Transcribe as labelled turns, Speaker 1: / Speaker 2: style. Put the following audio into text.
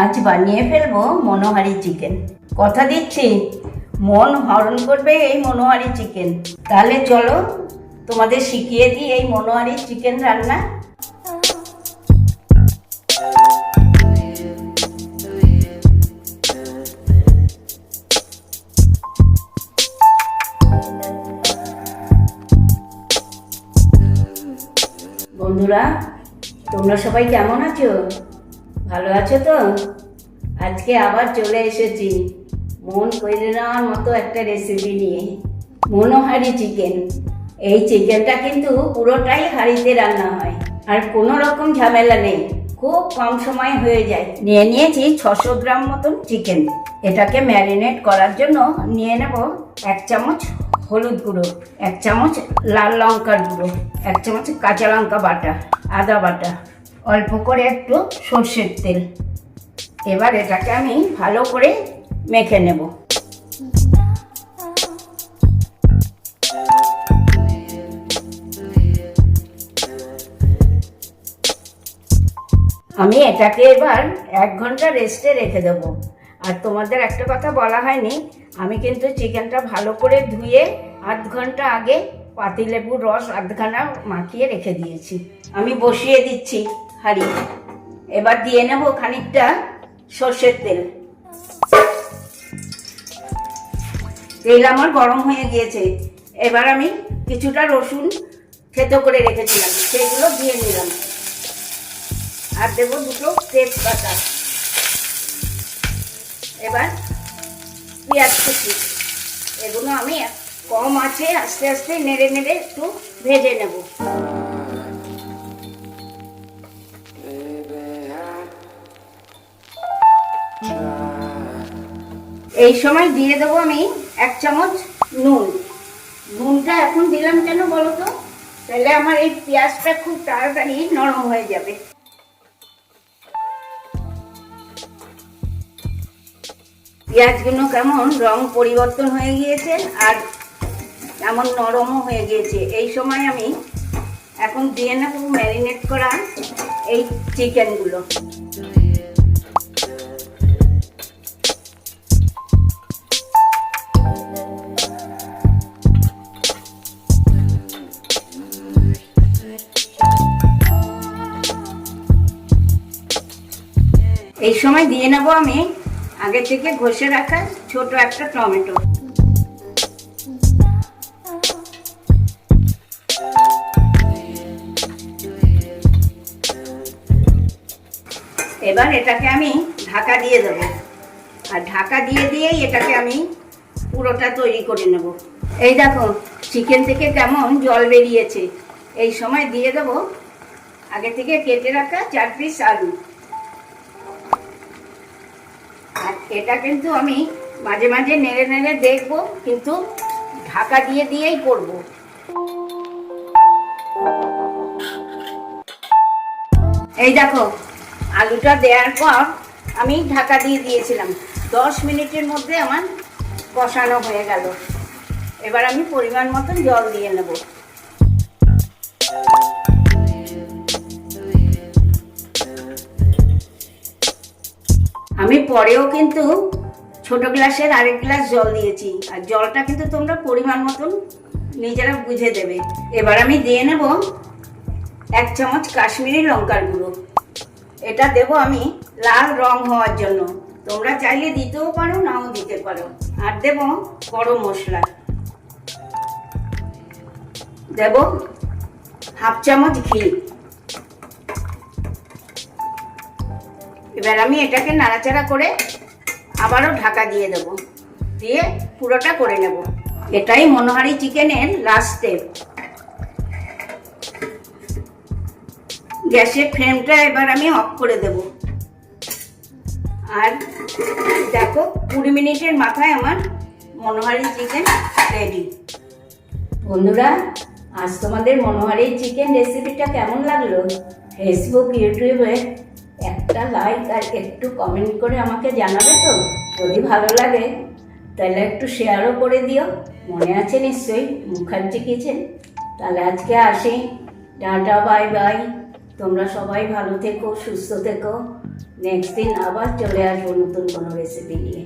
Speaker 1: আজ বানিয়ে ফেলব মনোহারি চিকেন কথা দিচ্ছি, মন হরণ করবে এই মনোহারি চিকেন তাহলে চলো, তোমাদের শিখিয়ে দিই এই মনোহারি চিকেন রান্না। বন্ধুরা, তোমরা সবাই কেমন আছো? ভালো আছো তো? আজকে আবার চলে এসেছি মন করে নেওয়ার মতো একটা রেসিপি নিয়ে, মনোহারি চিকেন এই চিকেনটা কিন্তু পুরোটাই হাঁড়িতে রান্না হয়, আর কোনো রকম ঝামেলা নেই, খুব কম সময় হয়ে যায়। নিয়ে নিয়েছি ছশো গ্রাম মতন চিকেন এটাকে ম্যারিনেট করার জন্য নিয়ে নেব এক চামচ হলুদ গুঁড়ো, এক চামচ লাল লঙ্কার গুঁড়ো, এক চামচ কাঁচা লঙ্কা বাটা, আদা বাটা। অল্প করে একটু সর্ষের তেল। এবার এটাকে আমি ভালো করে মেখে নেব। আমি এটাকে এবার এক ঘণ্টা রেস্টে রেখে দেব। আর তোমাদের একটা কথা বলা হয়নি, আমি কিন্তু চিকেনটা ভালো করে ধুয়ে আধ ঘণ্টা আগে পাতিলেবুর রস আধখানা মাখিয়ে রেখে দিয়েছি। আমি বসিয়ে দিচ্ছি, হাঁড়ি। এবার দিয়ে নেব খানিকটা সর্ষের তেল। তেল আমার গরম হয়ে গিয়েছে। এবার আমি কিছুটা রসুন থেতো করে রেখেছিলাম, সেগুলো দিয়ে নিলাম। আর দেবো দুটো তেজপাতা। এবার পেঁয়াজ কুচি। এগুলো আমি কম আছে, আস্তে আস্তে নেড়ে নেড়ে একটু ভেজে নেব। এই সময় দিয়ে দেবো আমি এক চামচ নুন। নুনটা এখন দিলাম কেন বলো তো? তাহলে আমার এই পেঁয়াজটা খুব তাড়াতাড়ি নরম হয়ে যাবে। পেঁয়াজগুলো কেমন রং পরিবর্তন হয়ে গিয়েছে, আর কেমন নরমও হয়ে গিয়েছে। এই সময় আমি এখন দিয়ে নেব ম্যারিনেট করা এই চিকেনগুলো এই সময় দিয়ে নেব আমি আগে থেকে ঘষে রাখা ছোট একটা টমেটো। এবার এটাকে আমি ঢাকা দিয়ে দেব। আর ঢাকা দিয়ে দিয়েই এটাকে আমি পুরোটা তৈরি করে নেব। এই দেখো, চিকেন থেকে কেমন জল বেরিয়েছে। এই সময় দিয়ে দেব আগে থেকে কেটে রাখা চার পিস আলু। আর এটা কিন্তু আমি মাঝে মাঝে নেড়ে নেড়ে দেখব, কিন্তু ঢাকা দিয়ে দিয়েই করব। এই দেখো আলুটা দেওয়ার পর আমি ঢাকা দিয়ে দিয়েছিলাম। দশ মিনিটের মধ্যে আমার কষানো হয়ে গেল। এবার আমি পরিমাণ মতন জল দিয়ে নেব। আমি পরেও কিন্তু ছোট গ্লাসের আরেক গ্লাস জল দিয়েছি। আর জলটা কিন্তু তোমরা পরিমাণ মতন নিজেরা বুঝে দেবে। এবার আমি দিয়ে নেব এক চামচ কাশ্মীরি লঙ্কার গুঁড়ো। এটা দেব আমি লাল রং হওয়ার জন্য। তোমরা চাইলে দিতেও পারো, নাও দিতে পারো। আর দেব গরম মশলা। দেব হাফ চামচ ঘি। এবার আমি এটাকে নাড়াচাড়া করে আবারও ঢাকা দিয়ে দেব। দিয়ে পুরোটা করে নেব। এটাই মনোহারি চিকেনের লাস্ট স্টেপ গ্যাসের ফ্লেমটা এবার আমি অফ করে দেব। আর দেখো, কুড়ি মিনিটের মাথায় আমার মনোহারি চিকেন রেডি বন্ধুরা, আজ তোমাদের মনোহারি চিকেন রেসিপিটা কেমন লাগল? ফেসবুক ইউটিউবে একটা লাইক আর একটু কমেন্ট করে আমাকে জানাবে তো? যদি ভালো লাগে, তাহলে একটু শেয়ারও করে দিও। মনে আছে নিশ্চয়ই, মুখার্জি কিচেন। তাহলে আজকে আসি। টাটা বাই বাই তোমরা সবাই ভালো থেকো, সুস্থ থেকো। নেক্সট দিন আবার চলে আসব নতুন কোনো রেসিপি নিয়ে।